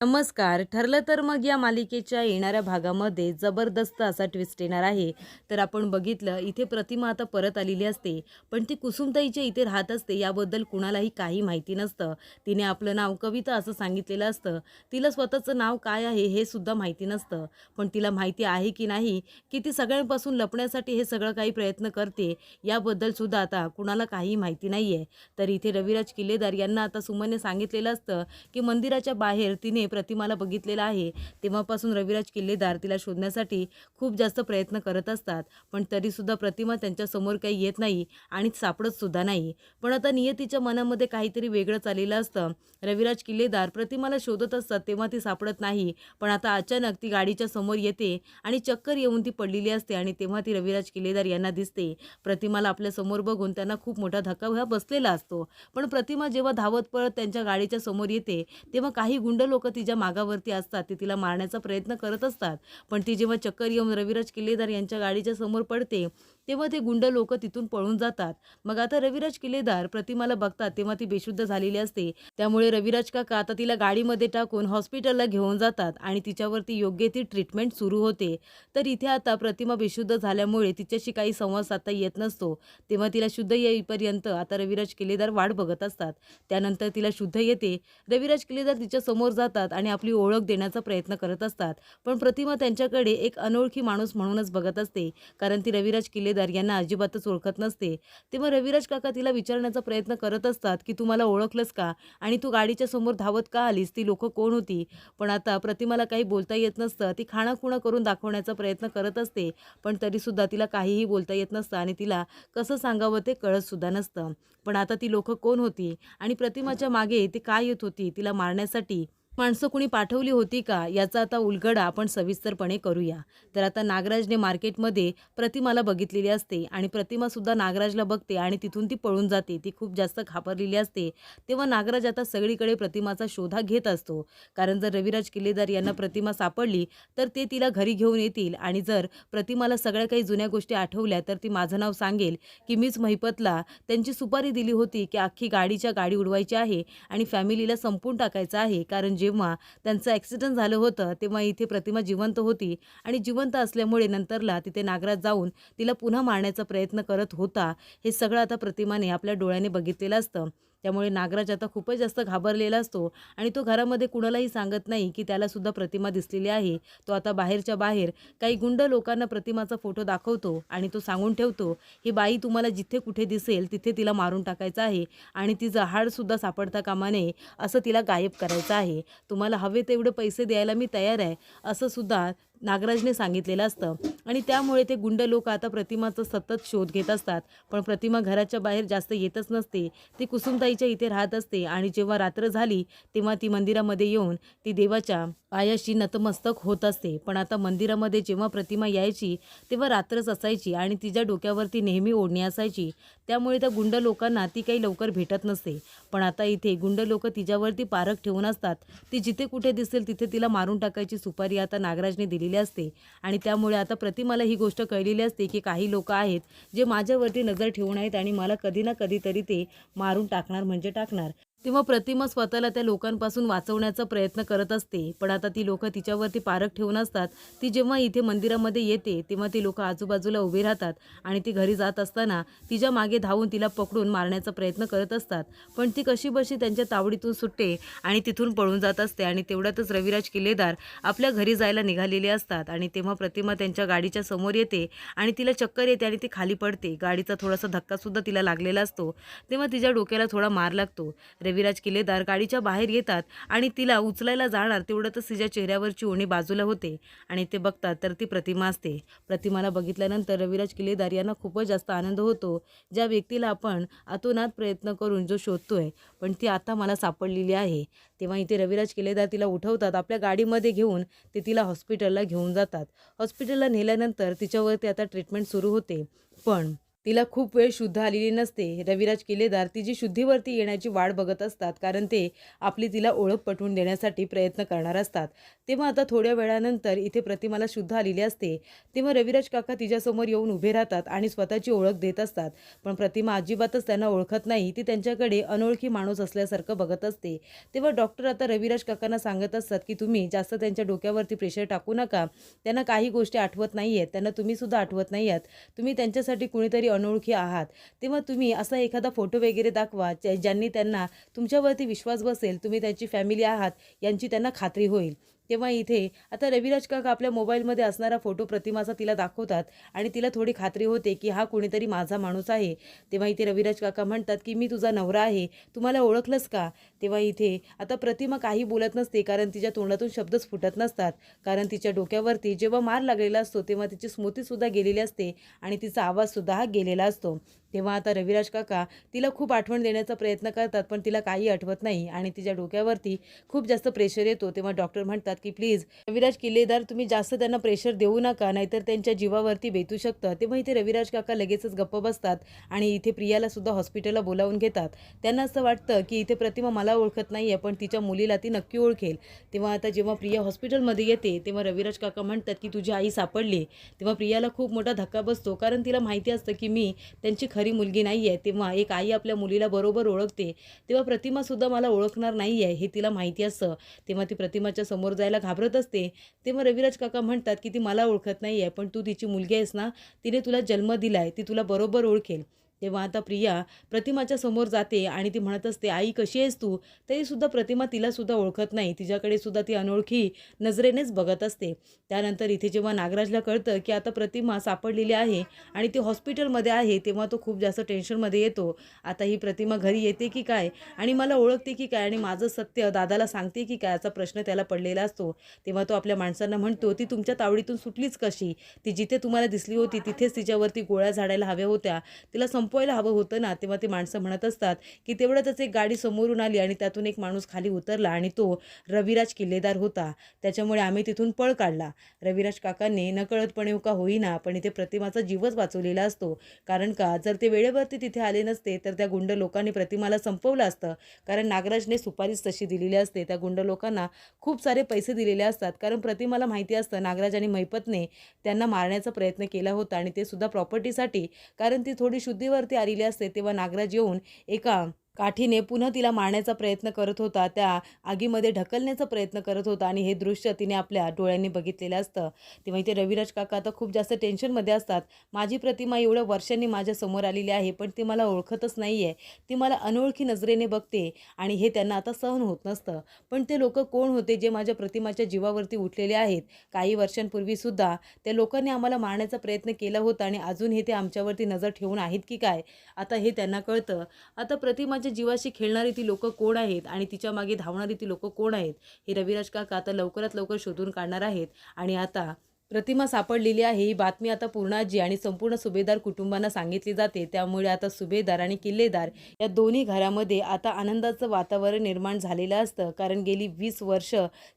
नमस्कार. ठरलं तर मग या मालिकेच्या येणाऱ्या भागामध्ये जबरदस्त असा ट्विस्ट येणार आहे. तर आपण बघितलं इथे प्रतिमा आता परत आलेली असते. पण ती कुसुमताईच्या इथे राहत असते याबद्दल कुणालाही काही माहिती नसतं. तिने आपलं नाव कविता असं सांगितलेलं असतं. तिला स्वतःचं नाव काय आहे हे सुद्धा माहिती नसतं. पण तिला माहिती आहे की नाही की ती सगळ्यांपासून लपण्यासाठी हे सगळं काही प्रयत्न करते याबद्दल सुद्धा आता कुणाला काही माहिती नाही आहे तर इथे रविराज किल्लेदार यांना आता सुमनने सांगितलेलं असतं की मंदिराच्या बाहेर तिने प्रतिमाला बघितलेलं आहे तेव्हापासून रविराज किल्लेदार तिला शोधण्यासाठी खूप जास्त प्रयत्न करत असतात. पण तरीसुद्धा प्रतिमा त्यांच्यासमोर काही येत नाही आणि सापडत सुद्धा नाही. पण आता नियतीच्या मनामध्ये काहीतरी वेगळं चाललेलं असतं. रविराज किल्लेदार प्रतिमाला शोधत असतात तेव्हा ती सापडत नाही. पण आता अचानक ती गाडीच्या समोर येते आणि चक्कर येऊन ती पडलेली असते आणि तेव्हा ती रविराज किल्लेदार यांना दिसते. प्रतिमाला आपल्यासमोर बघून त्यांना खूप मोठा धक्का हा बसलेला असतो. पण प्रतिमा जेव्हा धावत पळत त्यांच्या गाडीच्या समोर येते तेव्हा काही गुंड लोक तिच्या मागावरती असतात. ते तिला मारण्याचा प्रयत्न करत असतात. पण ती जेव्हा चक्कर येऊन रविराज किल्लेदार यांच्या गाडीच्या समोर पडते तेव्हा ते गुंड लोक तिथून पळून जातात. मग आता रविराज किल्लेदार प्रतिमाला बघतात तेव्हा ती बेशुद्ध झालेली असते. त्यामुळे रविराज काका आता तिला गाडीमध्ये टाकून हॉस्पिटलला घेऊन जातात आणि तिच्यावरती योग्य ती ट्रीटमेंट सुरू होते. तर इथे आता प्रतिमा बेशुद्ध झाल्यामुळे तिच्याशी काही संवाद साधता येत नसतो. तेव्हा तिला शुद्ध येईपर्यंत आता रविराज किल्लेदार वाट बघत असतात. त्यानंतर तिला शुद्ध येते. रविराज किल्लेदार तिच्या समोर जातात आणि आपली ओळख देण्याचा प्रयत्न करत असतात. पण प्रतिमा त्यांच्याकडे एक अनोळखी माणूस म्हणूनच बघत असते. कारण ती रविराज किल्लेदार यांना अजिबातच ओळखत नसते. तेव्हा रविराज काका तिला विचारण्याचा प्रयत्न करत असतात की तू मला ओळखलंस का? आणि तू गाडीच्या समोर धावत का आलीस? ती लोक कोण होती? पण आता प्रतिमाला काही बोलता येत नसतं. ती खाणाखुणं करून दाखवण्याचा प्रयत्न करत असते पण तरीसुद्धा तिला काहीही बोलता येत नसतं आणि तिला कसं सांगावं ते कळतसुद्धा नसतं. पण आता ती लोक कोण होती? आणि प्रतिमाच्या मागे ती काय येत होती? तिला मारण्यासाठी माणसं कुणी पाठवली होती का? याचा आता उलगडा आपण सविस्तरपणे करूया. तर आता नागराजने मार्केटमध्ये प्रतिमाला बघितलेली असते आणि प्रतिमासुद्धा नागराजला बघते आणि तिथून ती पळून जाते. ती खूप जास्त खापरलेली असते. तेव्हा नागराज आता सगळीकडे प्रतिमाचा शोधा घेत असतो. कारण जर रविराज किल्लेदार यांना प्रतिमा सापडली तर ते तिला घरी घेऊन येतील. आणि जर प्रतिमाला सगळ्या काही जुन्या गोष्टी आठवल्या तर ती माझं नाव सांगेल की मीच महिपतला त्यांची सुपारी दिली होती की अख्खी गाडीच्या गाडी उडवायची आहे आणि फॅमिलीला संपून टाकायचं आहे. कारण जेव्हा त्यांचं ॲक्सिडेंट झालं होतं तेव्हा इथे प्रतिमा जिवंत होती आणि जिवंत असल्यामुळे नंतरला तिथे नागराज जाऊन तिला पुन्हा मारण्याचा प्रयत्न करत होता. हे सगळं आता प्रतिमाने आपल्या डोळ्याने बघितलेलं असतं. त्यामुळे नागराज आता खूपच जास्त घाबरलेला असतो आणि तो घरामध्ये कुणालाही सांगत नाही की त्यालासुद्धा प्रतिमा दिसलेली आहे. तो आता बाहेरच्या बाहेर काही गुंड लोकांना प्रतिमाचा फोटो दाखवतो आणि तो सांगून ठेवतो ही बाई तुम्हाला जिथे कुठे दिसेल तिथे तिला मारून टाकायचं आहे आणि तिचं हाडसुद्धा सापडता कामा नये असं तिला गायब करायचं आहे. तुम्हाला हवे तेवढे पैसे द्यायला मी तयार आहे. असं सुद्धा नागराजने सांगितलेलं असतं. आणि त्यामुळे ते गुंड लोक आता प्रतिमाचा सतत शोध घेत असतात. पण प्रतिमा घराच्या बाहेर जास्त येतच नसते. ती कुसुमताईच्या इथे राहत असते. आणि जेव्हा रात्र झाली तेव्हा ती मंदिरामध्ये येऊन ती देवाच्या पायाशी नतमस्तक होत असते. पण आता मंदिरामध्ये जेव्हा प्रतिमा यायची तेव्हा रात्रच असायची आणि तिच्या डोक्यावरती नेहमी ओढणी असायची. त्यामुळे त्या गुंड लोकांना ती काही लवकर भेटत नसते. पण आता इथे गुंड लोक तिच्यावरती पारख ठेवून असतात. ती जिथे कुठे दिसेल तिथे तिला मारून टाकायची सुपारी आता नागराजने दिली दिलेली असते. आणि त्यामुळे आता प्रतिमाला ही गोष्ट कळलेली असते की काही लोक आहेत जे माझ्यावरती नजर ठेवून आहेत आणि मला कधी ना कधीतरी ते मारून टाकणार म्हणजे टाकणार. तेव्हा प्रतिमा स्वतःला त्या लोकांपासून वाचवण्याचा प्रयत्न करत असते. पण आता ती लोक तिच्यावरती पारख ठेवून असतात. ती जेव्हा इथे मंदिरामध्ये येते तेव्हा ती लोक आजूबाजूला उभी राहतात आणि ती घरी जात असताना तिच्यामागे धावून तिला पकडून मारण्याचा प्रयत्न करत असतात. पण ती कशी बशी त्यांच्या तावडीतून सुटते आणि तिथून पळून जात असते आणि तेवढ्यातच रविराज किल्लेदार आपल्या घरी जायला निघालेले असतात आणि तेव्हा प्रतिमा त्यांच्या गाडीच्या समोर येते आणि तिला चक्कर येते आणि ती खाली पडते. गाडीचा थोडासा धक्कासुद्धा तिला लागलेला असतो. तेव्हा तिच्या डोक्याला थोडा मार लागतो. रविराज किल्लेदार गाडीच्या बाहेर येतात आणि तिला उचलायला जाणार तेवढ्यातच तिच्या चेहऱ्यावरची ओणी बाजूला होते. आणि ते बघतात तर ती प्रतिमा असते. प्रतिमाला बघितल्यानंतर रविराज किल्लेदार यांना खूपच जास्त आनंद होतो. ज्या व्यक्तीला आपण अतोनात प्रयत्न करून जो शोधतोय पण ती आता मला सापडलेली आहे. तेव्हा इथे रविराज किल्लेदार तिला उठवतात आपल्या गाडीमध्ये घेऊन ते तिला हॉस्पिटलला घेऊन जातात. हॉस्पिटलला नेल्यानंतर तिच्यावरती आता ट्रीटमेंट सुरू होते. पण तिला खूप वेळ शुद्ध आलेली नसते. रविराज किल्लेदार तिची शुद्धीवरती येण्याची वाट बघत असतात कारण ते आपली तिला ओळख पटवून देण्यासाठी प्रयत्न करणार असतात. तेव्हा आता थोड्या वेळानंतर इथे प्रतिमाला शुद्ध आलेली असते. तेव्हा रविराज काका तिच्यासमोर येऊन उभे राहतात आणि स्वतःची ओळख देत असतात. पण प्रतिमा अजिबातच त्यांना ओळखत नाही. ती त्यांच्याकडे अनोळखी माणूस असल्यासारखं बघत असते. तेव्हा डॉक्टर आता रविराज काकांना सांगत असतात की तुम्ही जास्त त्यांच्या डोक्यावरती प्रेशर टाकू नका. त्यांना काही गोष्टी आठवत नाही आहेत त्यांना तुम्ही सुद्धा आठवत नाही आहात तुम्ही त्यांच्यासाठी कुणीतरी अनोळखी आहात. तेव्हा तुम्ही असा एखादा फोटो वगैरे दाखवा ज्या ज्यांनी त्यांना तुमच्यावरती विश्वास बसेल तुम्ही त्यांची फॅमिली आहात यांची त्यांना खात्री होईल. तेव्हा इथे. आता रविराज काका आपल्या मोबाईलमध्ये असणारा फोटो प्रतिमाचा तिला दाखवतात आणि तिला थोडी खात्री होते की हा कोणीतरी माझा माणूस आहे. तेव्हा इथे रविराज काका म्हणतात की मी तुझा नवरा आहे. तुम्हाला ओळखलंस का? तेव्हा इथे. आता प्रतिमा काही बोलत नसते कारण तिच्या तोंडातून शब्दच फुटत नसतात. कारण तिच्या डोक्यावरती जेव्हा मार लागलेला असतो तेव्हा तिची स्मृतीसुद्धा गेलेली असते आणि तिचा आवाजसुद्धा हा गेलेला असतो. तेव्हा आता रविराज काका तिला खूप आठवण देण्याचा प्रयत्न करतात पण तिला काही आठवत नाही आणि तिच्या डोक्यावरती खूप जास्त प्रेशर येतो. तेव्हा डॉक्टर म्हणतात की प्लीज रविराज किल्लेदार तुम्ही जास्त त्यांना प्रेशर देऊ नका नाहीतर त्यांच्या जीवावरती बेतू शकतं. तेव्हा इथे रविराज काका लगेचच गप्प बसतात आणि इथे प्रियाला सुद्धा हॉस्पिटलला बोलावून घेतात. त्यांना असं वाटतं की इथे प्रतिमा मला ओळखत नाही आहे पण तिच्या मुलीला ती नक्की ओळखेल. तेव्हा आता जेव्हा प्रिया हॉस्पिटलमध्ये येते तेव्हा रविराज काका म्हणतात की तुझी आई सापडली. तेव्हा प्रियाला खूप मोठा धक्का बसतो कारण तिला माहिती असतं की मी त्यांची खरी मुलगी नाही आहे तेव्हा एक आई आपल्या मुलीला बरोबर ओळखते तेव्हा प्रतिमासुद्धा मला ओळखणार नाही आहे हे तिला माहिती असतं. तेव्हा ती प्रतिमाच्या समोर जायला घाबरत असते. तेव्हा रविराज काका म्हणतात की ती मला ओळखत नाही आहे पण तू तिची मुलगी आहेस ना तिने तुला जन्म दिला आहे ती तुला बरोबर ओळखेल. तेव्हा आता प्रिया प्रतिमाच्या समोर जाते आणि ती म्हणत असते आई कशी आहेस तू? तरीसुद्धा प्रतिमा तिलासुद्धा ओळखत नाही. तिच्याकडे सुद्धा ती अनोळखी नजरेनेच बघत असते. त्यानंतर इथे जेव्हा नागराजला कळतं की आता प्रतिमा सापडलेली आहे आणि ती हॉस्पिटलमध्ये आहे तेव्हा तो खूप जास्त टेन्शनमध्ये येतो. आता ही प्रतिमा घरी येते की काय? आणि मला ओळखते की काय? आणि माझं सत्य दादाला सांगते की काय? असा प्रश्न त्याला पडलेला असतो. तेव्हा तो आपल्या माणसांना म्हणतो ती तुमच्या तावडीतून सुटलीच कशी? ती जिथे तुम्हाला दिसली होती तिथेच तिच्यावरती गोळ्या झाडायला हव्या होत्या. तिला संप संपवायला हवं होतं. ना तेव्हा ते माणसं म्हणत असतात की तेवढ्यातच एक गाडी समोरून आली आणि त्यातून एक माणूस खाली उतरला आणि तो रविराज किल्लेदार होता. त्याच्यामुळे आम्ही तिथून पळ काढला. रविराज काकांनी नकळतपणे का होईना पण इथे प्रतिमाचा जीवच वाचवलेला असतो. कारण का? जर ते वेळेवरती तिथे आले नसते तर त्या गुंड लोकांनी प्रतिमाला संपवलं असतं. कारण नागराजने सुपारीच तशी दिलेली असते. त्या गुंड लोकांना खूप सारे पैसे दिलेले असतात. कारण प्रतिमाला माहिती असतं नागराज आणि मैपतने त्यांना मारण्याचा प्रयत्न केला होता आणि ते सुद्धा प्रॉपर्टीसाठी. कारण ती थोडी शुद्धीवर वरती आलेली असते तेव्हा नागराज येऊन एका काठीने पुन्हा तिला मारण्याचा प्रयत्न करत होता. त्या आगीमध्ये ढकलण्याचा प्रयत्न करत होता आणि हे दृश्य तिने आपल्या डोळ्यांनी बघितलेलं असतं. तेव्हा इथे रविराज काका तर खूप जास्त टेन्शनमध्ये असतात. माझी प्रतिमा एवढ्या वर्षांनी माझ्यासमोर आलेली आहे पण ती मला ओळखतच नाही आहे ती मला अनोळखी नजरेने बघते आणि हे त्यांना आता सहन होत नसतं. पण ते लोक कोण होते जे माझ्या प्रतिमाच्या जीवावरती उठलेले आहेत? काही वर्षांपूर्वीसुद्धा त्या लोकांनी आम्हाला मारण्याचा प्रयत्न केला होता आणि अजून हे ते आमच्यावरती नजर ठेवून आहेत की काय? आता हे त्यांना कळतं. आता प्रतिमा माझ्या जीवाशी खेळणारी ती लोक कोण आहेत आणि तिच्यामागे धावणारी ती लोक कोण आहेत हे रविराज काका आता लवकरात लवकर शोधून काढणार आहेत. आणि आता प्रतिमा सापडलेली आहे ही बातमी आता पूर्णाजी आणि संपूर्ण सुभेदार कुटुंबांना सांगितली जाते. त्यामुळे आता सुभेदार आणि किल्लेदार या दोन्ही घरामध्ये आता आनंदाचं वातावरण निर्माण झालेलं असतं कारण गेली वीस वर्ष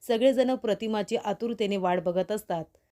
सगळेजण प्रतिमाची आतुरतेने वाट बघत असतात.